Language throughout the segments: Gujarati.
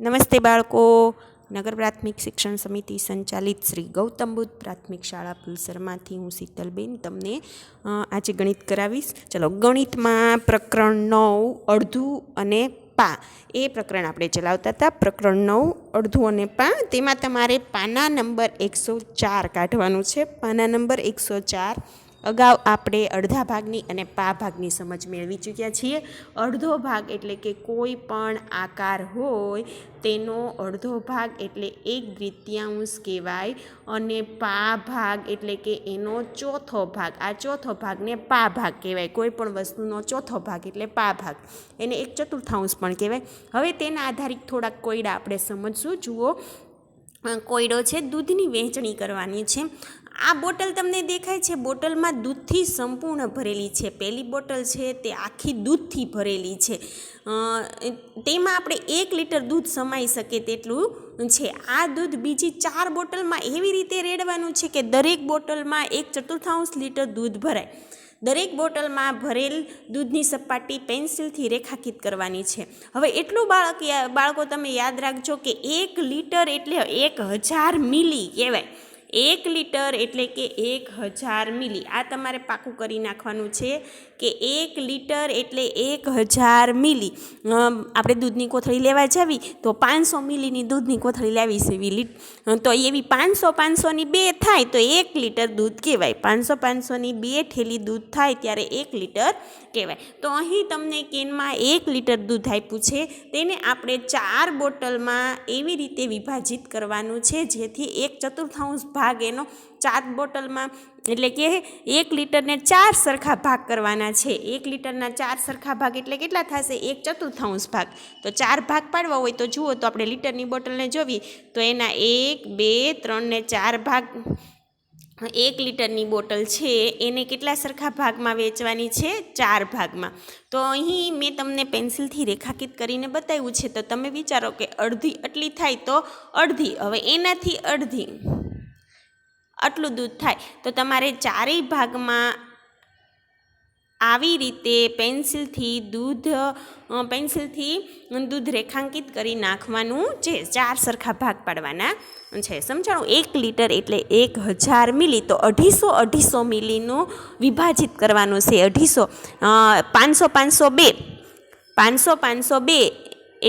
નમસ્તે બાળકો. નગર પ્રાથમિક શિક્ષણ સમિતિ સંચાલિત શ્રી ગૌતમ બુદ્ધ પ્રાથમિક શાળા પુલસરમાંથી હું શીતલબેન તમને આજે ગણિત કરાવીશ. ચલો, ગણિતમાં પ્રકરણ નવ, અડધું અને પા. એ પ્રકરણ આપણે ચલાવતા હતા. પ્રકરણ નવ, અડધું અને પા. તેમાં તમારે પાના નંબર એકસો ચાર કાઢવાનું છે. પાના નંબર એકસો ચાર અગાઉ આપણે અડધા ભાગની અને પા ભાગની સમજ મેળવી ચૂક્યા છીએ. અડધો ભાગ એટલે કે કોઈ પણ આકાર હોય તેનો અડધો ભાગ એટલે એક દ્વિતીયાંશ કહેવાય અને પા ભાગ એટલે કે એનો ચોથો ભાગ. આ ચોથો ભાગને પા ભાગ કહેવાય. કોઈ પણ વસ્તુનો ચોથો ભાગ એટલે પા ભાગ. એને એક ચતુર્થાંશ પણ કહેવાય. હવે તેના આધારિત થોડાક કોયડા આપણે સમજશું. જુઓ કોયડો છે દૂધની વહેંચણી કરવાની છે. આ બોટલ તમને દેખાય છે, બોટલમાં દૂધથી સંપૂર્ણ ભરેલી છે. પહેલી બોટલ છે તે આખી દૂધથી ભરેલી છે. તેમાં આપણે એક લીટર દૂધ સમાઈ શકે તેટલું છે. આ દૂધ બીજી ચાર બોટલમાં એવી રીતે રેડવાનું છે કે દરેક બોટલમાં એક ચતુર્થાંશ લીટર દૂધ ભરાય. દરેક બોટલમાં ભરેલ દૂધની સપાટી પેન્સિલથી રેખાંકિત કરવાની છે. હવે એટલું બાળક બાળકો તમે યાદ રાખજો કે એક લીટર એટલે એક હજાર મિલી કહેવાય. એક લીટર એટલે કે એક હજાર મિલી આ તમારે પાકું કરી નાખવાનું છે. કે એક લીટર એટલે એક હજાર મિલી. આપણે દૂધની કોથળી લેવા જાવી, તો પાંચસો મિલીની દૂધની કોથળી લાવી એવી લીટ. તો એવી પાંચસો પાંચસોની બે થાય, તો એક લીટર દૂધ કહેવાય. પાંચસો પાંચસોની બે ઠેલી દૂધ થાય, ત્યારે એક લીટર કહેવાય. તો અહીં તમને કેનમાં એક લીટર દૂધ આપ્યું છે, તેને આપણે ચાર બોટલમાં એવી રીતે વિભાજિત કરવાનું છે, જેથી એક ચતુર્થાંશ ભાગ એનો ચાર બોટલમાં, એટલે કે એક લીટરને ચાર સરખા ભાગ કરવાના છે. એક લીટરના ચાર સરખા ભાગ એટલે કેટલા થશે? એક ચતુર્થાંશ ભાગ. તો ચાર ભાગ પાડવા હોય તો જુઓ તો આપણે લીટરની બોટલને જોવી. તો એના એક, બે ત્રણ ને ચાર ભાગ. એક લીટરની બોટલ છે, એને કેટલા સરખા ભાગમાં વેચવાની છે? ચાર ભાગમાં. તો અહીં મેં તમને પેન્સિલથી રેખાંકિત કરીને બતાવ્યું છે. તો તમે વિચારો કે અડધી આટલી થાય તો અડધી. હવે એનાથી અડધી. આટલું દૂધ થાય. તો તમારે ચારેય ભાગમાં આવી રીતે પેન્સિલથી દૂધ પેન્સિલથી દૂધ રેખાંકિત કરી નાખવાનું છે. ચાર સરખા ભાગ પાડવાના છે. સમજાણું? એક લીટર એટલે એક હજાર મિલી. તો અઢીસો અઢીસો મિલીનું વિભાજિત કરવાનું છે. અઢીસો પાંચસો પાંચસો બે. પાંચસો પાંચસો બે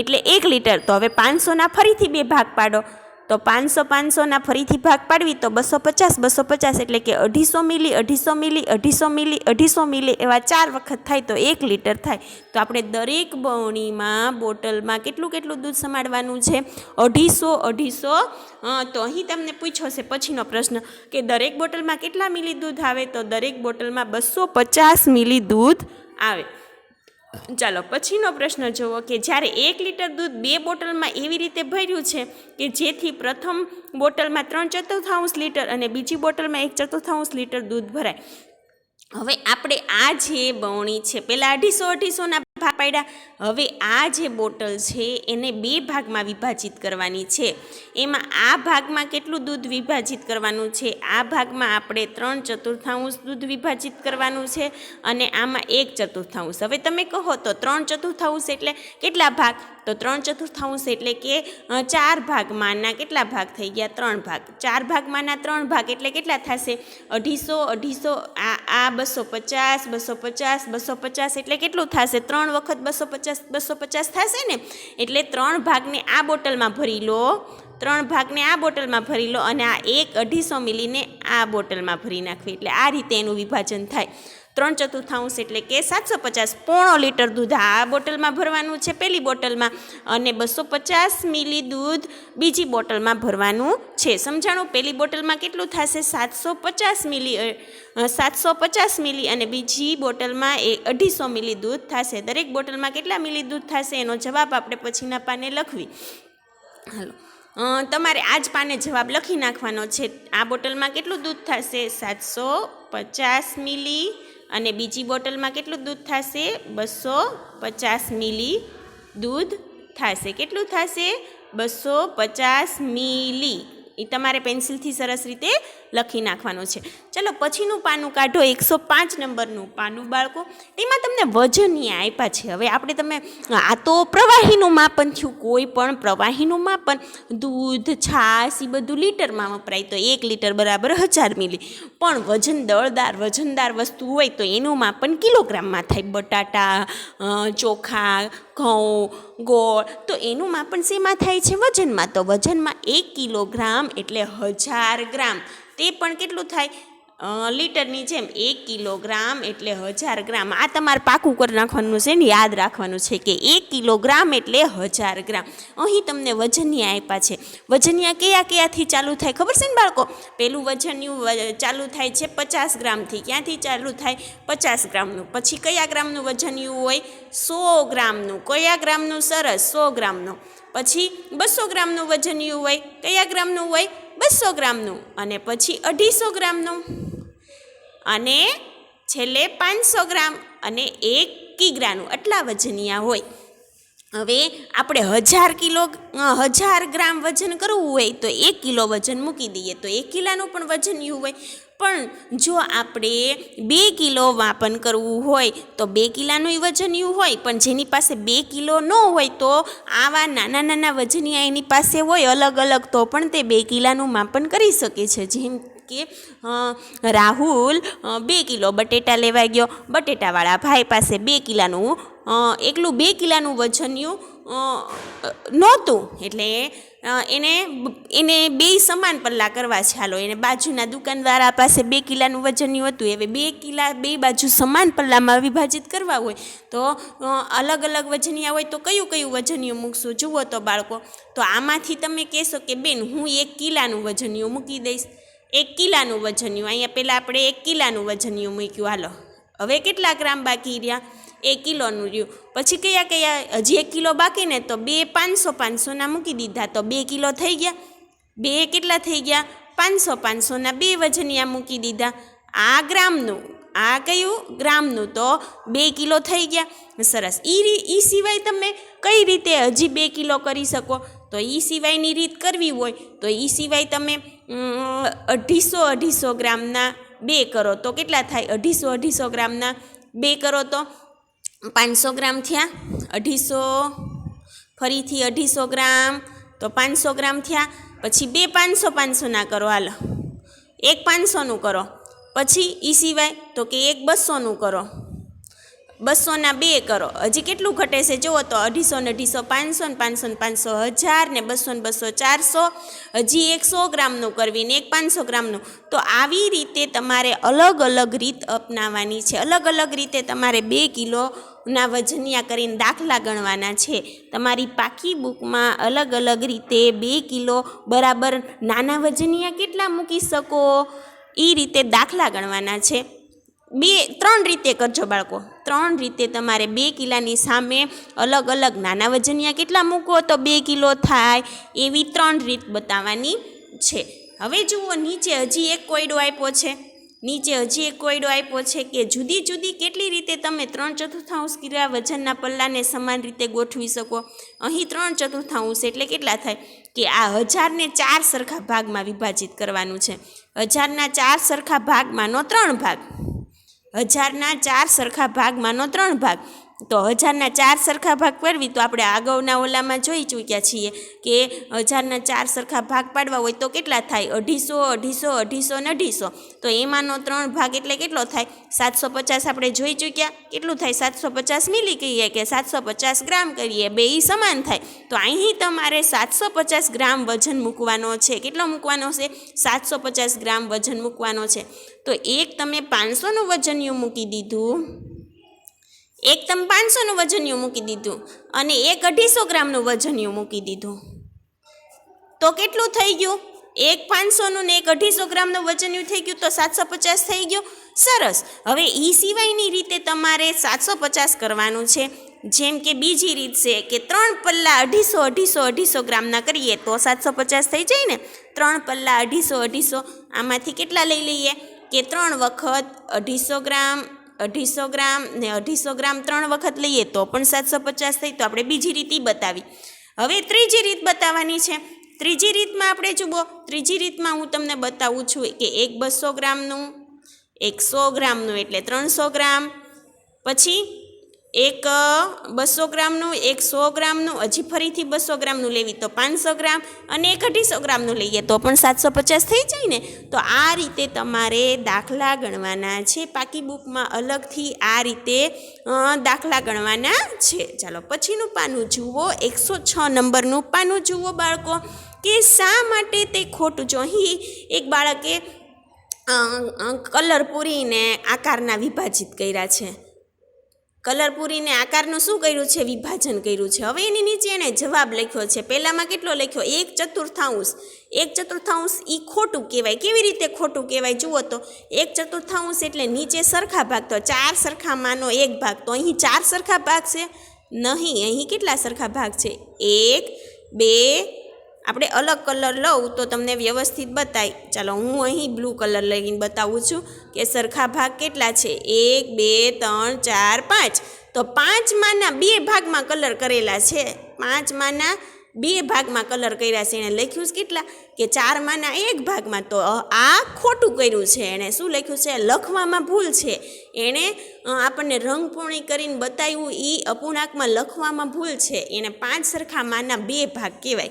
એટલે એક લીટર. તો હવે પાંચસોના ફરીથી બે ભાગ પાડો. તો પાંચસો પાંચસોના ફરીથી ભાગ પાડવી તો બસો પચાસ બસો પચાસ એટલે કે અઢીસો મિલી અઢીસો મિલી અઢીસો મિલી અઢીસો મિલી એવા ચાર વખત થાય તો એક લીટર થાય. તો આપણે દરેક બવણીમાં બોટલમાં કેટલું કેટલું દૂધ સમાડવાનું છે? અઢીસો અઢીસો. તો અહીં તમને પૂછ્યો છે પછીનો પ્રશ્ન કે દરેક બોટલમાં કેટલા મિલી દૂધ આવે? તો દરેક બોટલમાં બસો પચાસ મિલી દૂધ આવે. ચાલો, પછીનો પ્રશ્ન જુઓ કે જ્યારે એક લીટર દૂધ બે બોટલમાં એવી રીતે ભર્યું છે કે જેથી પ્રથમ બોટલમાં ત્રણ ચતુર્થાંશ લીટર અને બીજી બોટલમાં એક ચતુર્થાંશ લીટર દૂધ ભરાય. હવે આપણે આ જે બવણી છે પહેલાં અઢીસો અઢીસોના ભાગ પાડ્યા. હવે આ જે બોટલ છે એને બે ભાગમાં વિભાજિત કરવાની છે. એમાં આ ભાગમાં કેટલું દૂધ વિભાજિત કરવાનું છે? આ ભાગમાં આપણે ત્રણ ચતુર્થાંશ દૂધ વિભાજિત કરવાનું છે અને આમાં એક ચતુર્થાંશ. હવે તમે કહો તો ત્રણ ચતુર્થાંશ એટલે કેટલા ભાગ? તો ત્રણ ચતુર્થાંશ એટલે કે ચાર ભાગમાંના કેટલા ભાગ થઈ ગયા? ત્રણ ભાગ. ચાર ભાગમાંના ત્રણ ભાગ એટલે કેટલા થશે? અઢીસો અઢીસો, આ આ બસો પચાસ બસો પચાસ બસો પચાસ એટલે કેટલું થશે? ત્રણ વખત બસો પચાસ બસો પચાસ થશે ને? એટલે ત્રણ ભાગને આ બોટલમાં ભરી લો. ત્રણ ભાગને આ બોટલમાં ભરી લો અને આ એક અઢીસો મિલીને આ બોટલમાં ભરી નાખવી. એટલે આ રીતે એનું વિભાજન થાય. ત્રણ ચતુર્થાંશ એટલે કે સાતસો પચાસ પોણો લીટર દૂધ આ બોટલમાં ભરવાનું છે. પહેલી બોટલમાં અને બસો પચાસ મિલી દૂધ બીજી બોટલમાં ભરવાનું છે. સમજાણું? પહેલી બોટલમાં કેટલું થશે? સાતસો પચાસ મિલી સાતસો પચાસ મિલી અને બીજી બોટલમાં એ અઢીસો મિલી દૂધ થશે. દરેક બોટલમાં કેટલા મિલી દૂધ થશે? એનો જવાબ આપણે પછીના પાને લખવી. હાલો. તમારે આ જ પાને જવાબ લખી નાખવાનો છે. આ બોટલમાં કેટલું દૂધ થશે? સાતસો પચાસ મિલી અને બીજી બોટલમાં કેટલું દૂધ થશે? બસો પચાસ મિલી દૂધ થશે. કેટલું થશે? બસો પચાસ મિલી. એ તમારે પેન્સિલથી સરસ રીતે લખી નાખવાનું છે. ચલો, પછીનું પાનું કાઢો, એકસો પાંચ નંબરનું પાનું બાળકો. તેમાં તમને વજનીય આપ્યા છે. હવે આપણે તમે, આ તો પ્રવાહીનું માપન થયું, કોઈ પણ પ્રવાહીનું માપન, દૂધ, છાશ એ બધું લીટરમાં વપરાય તો એક લીટર બરાબર હજાર મિલી. પણ વજન દળદાર વજનદાર વસ્તુ હોય તો એનું માપન કિલોગ્રામમાં થાય. બટાટા ચોખા, ઘઉં, ગોળ, તો એનું માપન શેમાં થાય છે? વજનમાં. તો વજનમાં એક કિલોગ્રામ એટલે હજાર ગ્રામ. તે પણ કેટલું થાય? લીટરની જેમ એક કિલોગ્રામ એટલે હજાર ગ્રામ. આ તમારે પાકું કરી નાખવાનું છે ને, યાદ રાખવાનું છે કે એક કિલોગ્રામ એટલે હજાર ગ્રામ. અહીં તમને વજનિયા આપ્યા છે. વજનિયા કયા કયાથી ચાલુ થાય ખબર છે ને બાળકો? પેલું વજનિયું ચાલુ થાય છે પચાસ ગ્રામથી. ક્યાંથી ચાલુ થાય? પચાસ ગ્રામનું. પછી કયા ગ્રામનું વજનિયું હોય? સો ગ્રામનું. કયા ગ્રામનું? સરસ, સો ગ્રામનું. પછી બસો ગ્રામનું વજનિયું હોય? કયા ગ્રામનું હોય? બસો ગ્રામનું અને પછી અઢીસો ગ્રામનું. અને છેલ્લે પાંચસો ગ્રામ અને એક કિગ્રાનું આટલા વજનિયા હોય. હવે આપણે હજાર કિલો હજાર ગ્રામ વજન કરવું હોય તો એક કિલો વજન મૂકી દઈએ. તો એક કિલાનું પણ વજન એવું હોય. પણ જો આપણે બે કિલો માપન કરવું હોય તો બે કિલાનું વજન એવું હોય, પણ જેની પાસે બે કિલો ન હોય તો આવા નાના નાના વજનિયા એની પાસે હોય અલગ અલગ, તો પણ તે બે કિલાનું માપન કરી શકે છે. જેમ કે રાહુલ બે કિલો બટેટા લેવા ગયો. બટેટાવાળા ભાઈ પાસે બે કિલાનું એકલું બે કિલાનું વજનિયું નહોતું. એટલે એને એને બે સમાન પલ્લા કરવા છે હાલો. એને બાજુના દુકાનવાળા પાસે બે કિલાનું વજનનું હતું. હવે બે કિલા, બે બાજુ સમાન પલ્લામાં વિભાજિત કરવા હોય, તો અલગ અલગ વજનિયા હોય તો કયું કયું વજનિયું મૂકશું? જુઓ તો બાળકો. તો આમાંથી તમે કહેશો કે, બેન, હું એક કિલાનું વજનિયું મૂકી દઈશ. એક કિલાનું વજનિયું અહીંયા પહેલાં આપણે એક કિલાનું વજનિયું મૂક્યું. હાલો. હવે કેટલા ગ્રામ બાકી રહ્યા? એક કિલોનું રહ્યું. પછી કયા કયા, હજી એક કિલો બાકી ને તો બે પાંચસો પાંચસોના મૂકી દીધા. તો બે કિલો થઈ ગયા. બે કેટલા થઈ ગયા? પાંચસો પાંચસોના બે વજનિયા મૂકી દીધા. આ ગ્રામનું, આ કયું? ગ્રામનું. તો બે કિલો થઈ ગયા. સરસ. એ એ સિવાય તમે કઈ રીતે હજી બે કિલો કરી શકો? તો એ સિવાયની રીત કરવી હોય, તો એ સિવાય તમે અઢીસો અઢીસો ગ્રામના બે કરો. તો કેટલા થાય? અઢીસો અઢીસો ગ્રામના બે કરો તો પાંચસો ગ્રામ થયા, અઢીસો, ફરીથી અઢીસો ગ્રામ, તો પાંચસો ગ્રામ થયા, પછી બે પાંચસો પાંચસોના કરો હાલો. એક પાંચસોનું કરો. પછી એ સિવાય તો કે એક બસોનું કરો. બસોના બે કરો. હજી કેટલું ઘટે છે? જુઓ તો અઢીસો ને અઢીસો પાંચસો ને પાંચસો ને પાંચસો હજાર ને બસો ને બસો ચારસો. હજી એકસો ગ્રામનું કરવી ને એક પાંચસો ગ્રામનું. તો આવી રીતે તમારે અલગ અલગ રીત અપનાવવાની છે. અલગ અલગ રીતે તમારે બે કિલોના વજનિયા કરીને દાખલા ગણવાના છે. તમારી પાકી બુકમાં અલગ અલગ રીતે બે કિલો બરાબર નાના વજનિયા કેટલા મૂકી શકો? એ રીતે દાખલા ગણવાના છે. બે, ત્રણ રીતે કરજો બાળકો. ત્રણ રીતે તમારે બે કિલાની સામે અલગ અલગ નાના વજનિયા કેટલા મૂકો તો બે કિલો થાય એવી ત્રણ રીત બતાવવાની છે. હવે જુઓ, નીચે હજી એક કોયડો આપ્યો છે. નીચે હજી એક કોયડો આપ્યો છે કે જુદી જુદી કેટલી રીતે તમે ત્રણ ચતુર્થાંશ કિલા વજનના પલ્લાને સમાન રીતે ગોઠવી શકો. અહીં ત્રણ ચતુર્થાંશ એટલે કેટલા થાય? કે આ હજારને ચાર સરખા ભાગમાં વિભાજિત કરવાનું છે. હજારના ચાર સરખા ભાગમાંનો ત્રણ ભાગ. હજારના ચાર સરખા ભાગમાંનો ત્રણ ભાગ. તો હજારના ચાર સરખા ભાગ પાડવી તો આપણે અગાઉના ઓલામાં જોઈ ચૂક્યા છીએ કે હજારના ચાર સરખા ભાગ પાડવા હોય તો કેટલા થાય? અઢીસો અઢીસો અઢીસો ને અઢીસો. તો એમાંનો ત્રણ ભાગ એટલે કેટલો થાય? સાતસો પચાસ આપણે જોઈ ચૂક્યા. કેટલું થાય? સાતસો પચાસ મિલી કહીએ કે સાતસો પચાસ ગ્રામ કરીએ. બે સમાન થાય. તો અહીં તમારે સાતસો પચાસ ગ્રામ વજન મૂકવાનો છે. કેટલો મૂકવાનો છે? સાતસો પચાસ ગ્રામ વજન મૂકવાનો છે. તો એક તમે પાંચસોનું વજનિયું મૂકી દીધું. એક તમે પાંચસોનું વજનિયું મૂકી દીધું અને એક અઢીસો ગ્રામનું વજનિયું મૂકી દીધું. તો કેટલું થઈ ગયું? એક પાંચસોનું ને એક અઢીસો ગ્રામનું વજનિયું થઈ ગયું તો સાતસો પચાસ થઈ ગયું? સરસ. હવે એ સિવાયની રીતે તમારે સાતસો પચાસ કરવાનું છે. જેમ કે બીજી રીત છે કે ત્રણ પલ્લા અઢીસો અઢીસો અઢીસો ગ્રામના કરીએ તો સાતસો પચાસ થઈ જાય ને? ત્રણ પલ્લા અઢીસો અઢીસો. આમાંથી કેટલા લઈ લઈએ? કે ત્રણ વખત અઢીસો ગ્રામ અઢીસો ગ્રામ ને અઢીસો ગ્રામ ત્રણ વખત લઈએ તો પણ સાતસો પચાસ થઈ તો આપણે બીજી રીત બતાવી. હવે ત્રીજી રીત બતાવવાની છે. ત્રીજી રીતમાં આપણે જુઓ. ત્રીજી રીતમાં હું તમને બતાવું છું કે એક બસો ગ્રામનું, એકસો ગ્રામનું એટલે ત્રણસો ગ્રામ. પછી એક બસો ગ્રામનું, એક સો ગ્રામનું, હજી ફરીથી બસો ગ્રામનું લેવી તો પાંચસો ગ્રામ અને એક અઢીસો ગ્રામનું લઈએ તો પણ સાતસો પચાસ થઈ જાય ને. તો આ રીતે તમારે દાખલા ગણવાના છે. પાકી બુકમાં અલગથી આ રીતે દાખલા ગણવાના છે. ચાલો પછીનું પાનું જુઓ. એકસો છ નંબરનું પાનું જુઓ બાળકો કે શા માટે તે ખોટું? જો અહીં એક બાળકે કલર પૂરીને આકારના વિભાજિત કર્યા છે. કલર પૂરીને આકારનું શું કર્યું છે? વિભાજન કર્યું છે. હવે એની નીચે એણે જવાબ લખ્યો છે. પહેલામાં કેટલો લખ્યો? એક ચતુર્થાંશ. એક ચતુર્થાંશ એ ખોટું કહેવાય. કેવી રીતે ખોટું કહેવાય? જુઓ તો, એક ચતુર્થાંશ એટલે નીચે સરખા ભાગ. તો ચાર સરખામાંનો એક ભાગ. તો અહીં ચાર સરખા ભાગ છે? નહીં. અહીં કેટલા સરખા ભાગ છે? એક, બે આપણે અલગ કલર લઉં તો તમને વ્યવસ્થિત બતાય. ચાલો હું અહીં બ્લુ કલર લઈને બતાવું છું કે સરખા ભાગ કેટલા છે? એક, બે, ત્રણ, ચાર, પાંચ. તો પાંચમાંના બે ભાગમાં કલર કરેલા છે. પાંચમાંના બે ભાગમાં કલર કર્યા છે. એણે લખ્યું છે કેટલા? કે ચારમાંના એક ભાગમાં. તો આ ખોટું કર્યું છે. એણે શું લખ્યું છે? લખવામાં ભૂલ છે. એણે આપણને રંગપૂર્ણી કરીને બતાવ્યું. એ અપૂર્ણાંકમાં લખવામાં ભૂલ છે. એને પાંચ સરખા માના બે ભાગ કહેવાય.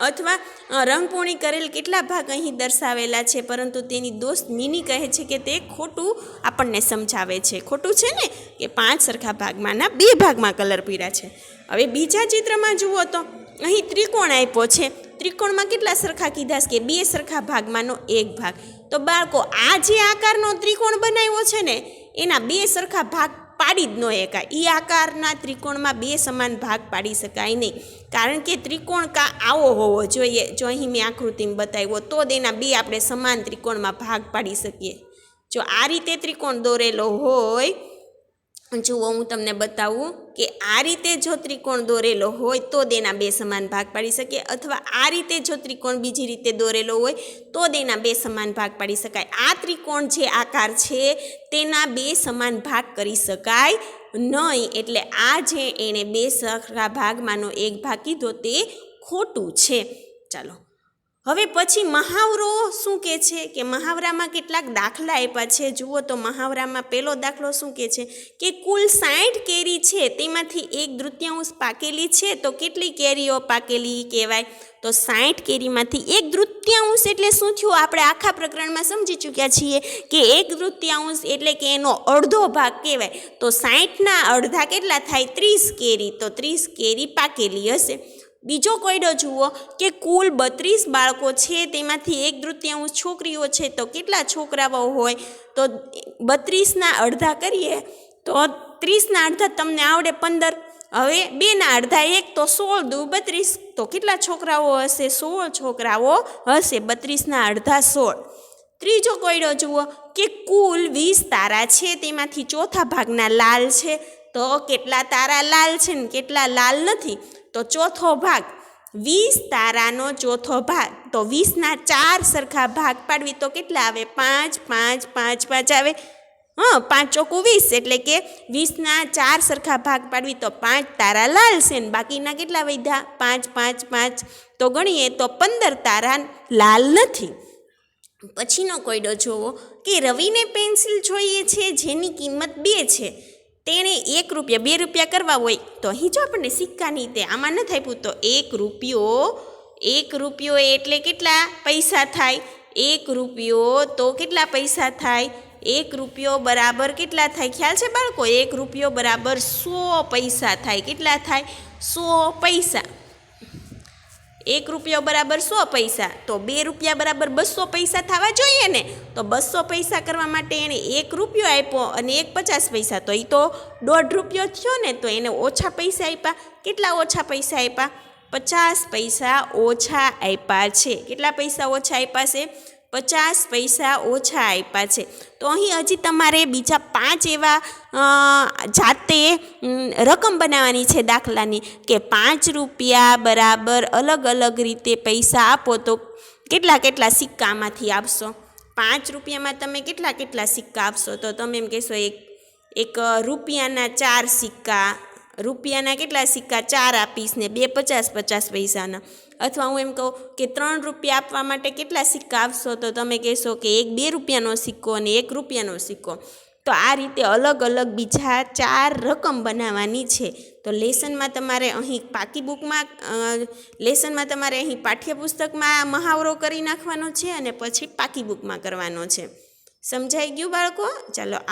અથવા રંગપૂર્ણી કરેલ કેટલા ભાગ અહીં દર્શાવેલા છે? પરંતુ તેની દોસ્ત મિની કહે છે કે તે ખોટું આપણને સમજાવે છે. ખોટું છે ને કે પાંચ સરખા ભાગમાંના બે ભાગમાં કલર પીળા છે. હવે બીજા ચિત્રમાં જુઓ તો અહીં ત્રિકોણ આપ્યો છે. ત્રિકોણમાં કેટલા સરખા કીધા છે કે બે સરખા ભાગમાંનો એક ભાગ. તો બાળકો, આ જે આકારનો ત્રિકોણ બનાવ્યો છે ને, એના બે સરખા ભાગ પાડી જ ન એકા એ આકારના ત્રિકોણમાં બે સમાન ભાગ પાડી શકાય નહીં. કારણ કે ત્રિકોણ કા આવો હોવો જોઈએ. જો અહીં મેં આકૃતિમાં બતાવ્યો તો તેના બે આપણે સમાન ત્રિકોણમાં ભાગ પાડી શકીએ. જો આ રીતે ત્રિકોણ દોરેલો હોય, જુઓ હું તમને બતાવું કે આ રીતે જો ત્રિકોણ દોરેલો હોય તો તેના બે સમાન ભાગ પાડી શકીએ. અથવા આ રીતે જો ત્રિકોણ બીજી રીતે દોરેલો હોય તો તેના બે સમાન ભાગ પાડી શકાય. આ ત્રિકોણ જે આકાર છે તેના બે સમાન ભાગ કરી શકાય. નહીં એટલે આ જે એણે બે સરખા ભાગમાંનો એક ભાગ કીધો તે ખોટું છે. ચાલો. હવે પછી મહાવરો શું કહે છે? કે મહાવરામાં કેટલાક દાખલા આપ્યા છે. જુઓ તો મહાવરામાં પહેલો દાખલો શું કહે છે? કે કુલ સાઠ કેરી છે, તેમાંથી એક દૃત્યાંશ પાકેલી છે. તો કેટલી કેરીઓ પાકેલી કહેવાય? તો સાઠ કેરીમાંથી એક દૃત્યાંશ એટલે શું થયું? આપણે આખા પ્રકરણમાં સમજી ચૂક્યા છીએ કે એક દૃત્યાંશ એટલે કે એનો અડધો ભાગ કહેવાય. તો સાઠના અડધા કેટલા થાય? ત્રીસ કેરી. તો ત્રીસ કેરી પાકેલી હશે. બીજો કોયડો જુઓ કે કુલ બત્રીસ બાળકો છે, તેમાંથી એક તૃતીયાંશ છોકરીઓ છે, તો કેટલા છોકરાઓ હોય? તો બત્રીસના અડધા કરીએ, તો ત્રીસના અડધા તમને આવડે પંદર. હવે બેના અડધા એક, તો સોળ દુ બત્રીસ. તો કેટલા છોકરાઓ હશે? સોળ છોકરાઓ હશે, બત્રીસના અડધા સોળ. ત્રીજો કોયડો જુઓ કે કુલ વીસ તારા છે, તેમાંથી ચોથા ભાગના લાલ છે. તો કેટલા તારા લાલ છે ને કેટલા લાલ નથી? તો ચોથો ભાગ, વીસ તારાનો ચોથો ભાગ. તો વીસના ચાર સરખા ભાગ પાડવી તો કેટલા આવે? પાંચ પાંચ પાંચ પાંચ આવે. હા, પાંચ ચોકું વીસ એટલે કે વીસના ચાર સરખા ભાગ પાડવી તો પાંચ તારા લાલ છે ને બાકીના કેટલા વધ્યા? પાંચ પાંચ પાંચ. તો ગણીએ તો પંદર તારા લાલ નથી. પછીનો કોયડો જોવો કે રવિને પેન્સિલ જોઈએ છે જેની કિંમત બે છે? તેણે એક રૂપિયા, બે રૂપિયા કરવા હોય તો અહીં જો આપણને સિક્કાની તે આમાં નથી આપ્યું તો એક રૂપિયો એક રૂપિયો એટલે કેટલા પૈસા થાય? એક રૂપિયો તો કેટલા પૈસા થાય? એક રૂપિયો બરાબર કેટલા થાય? ખ્યાલ છે બાળકો? એક રૂપિયો બરાબર સો પૈસા થાય. કેટલા થાય? સો પૈસા. એક રૂપિયો બરાબર સો પૈસા, તો બે રૂપિયા બરાબર બસો પૈસા થવા જોઈએ ને? તો બસો પૈસા કરવા માટે એણે એક રૂપિયો આપ્યો અને એક પચાસ પૈસા. તો એ તો દોઢ રૂપિયો થયો ને, તો એને ઓછા પૈસા આપ્યા. કેટલા ઓછા પૈસા આપ્યા? પચાસ પૈસા ઓછા આપ્યા છે. કેટલા પૈસા ઓછા આપ્યા છે? પચાસ પૈસા ઓછા આપ્યા છે. તો અહીં હજી તમારે બીજા પાંચ એવા જાતે રકમ બનાવવાની છે દાખલાની કે પાંચ રૂપિયા બરાબર અલગ અલગ રીતે પૈસા આપો તો કેટલા કેટલા સિક્કામાંથી આપશો? પાંચ રૂપિયામાં તમે કેટલા કેટલા સિક્કા આપશો? તો તમે એમ કહેશો એક એક રૂપિયાના ચાર સિક્કા રૂપિયાના કેટલા સિક્કા? ચાર આપીશ ને બે પચાસ પચાસ પૈસાના. અથવા હું એમ કહું કે ત્રણ રૂપિયા આપવા માટે કેટલા સિક્કા આપશો? તો તમે કહેશો કે એક બે રૂપિયાનો સિક્કો અને એક રૂપિયાનો સિક્કો. તો આ રીતે અલગ અલગ બીજા ચાર રકમ બનાવવાની છે. તો લેસનમાં તમારે અહીં પાકી બુકમાં લેસનમાં તમારે અહીં પાઠ્યપુસ્તકમાં મહાવરો કરી નાખવાનો છે અને પછી પાકી બુકમાં કરવાનો છે. સમજાઈ ગયું બાળકો? ચાલો